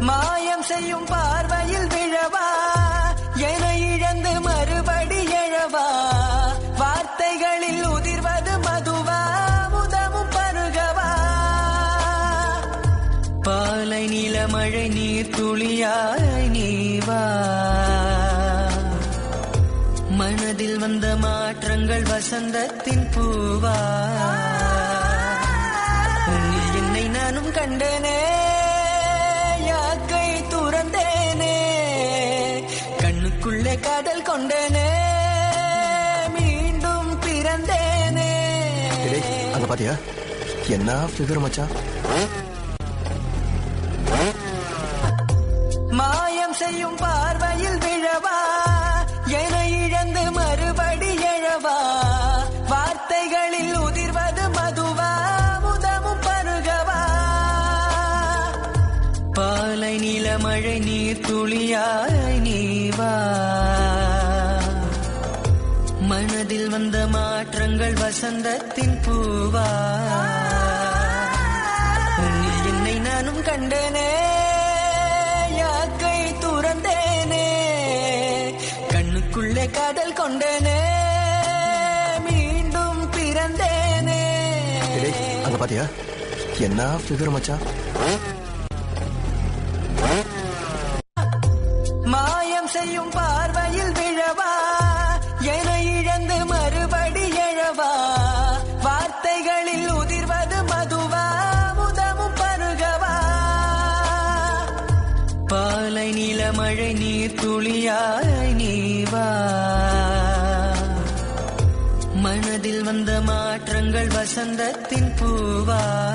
மாயம் செய்யும் பார்வையில் விழவா? என இழந்து மறுபடி எழவா? வார்த்தைகளில் உதிர்வது மதுவா? முதமும் பருகவா? பாலை நில மழை நீர் துளியாய் நீவா? மனதில் வந்த மாற்றங்கள் வசந்தத்தின் பூவா? என்னை நானும் கண்டனே. கண்ணுக்குள்ளே காதல் கொண்டேனே மீண்டும் பிறந்தேனே அங்க பாத்தியா என்ன ஃபிகர் மச்சான் மாயம் செய்யும் பார்வையில் விழவா என இழந்து மறுபடி எழவா வார்த்தைகளில் உதிர்வது மதுவா முதமும் பருகவா பாலை நில மழை நீர் துளியாய் நீவா வந்த மாற்றங்கள் வசந்தத்தின் பூவா. உன்னில் என்னை நானும் கண்டனே யாக்கை துறந்தேனே. கண்ணுக்குள்ளே காதல் கொண்டேனே மீண்டும் பிறந்தேனே. அங்க பாத்தியா? என்ன ஃபிகர் மச்சான் மாயம் செய்யும் பார்வையில் மாலை நில மழை நீர் துளியாய் நீவா? மனதில் வந்த மாற்றங்கள் வசந்தத்தின் பூவா?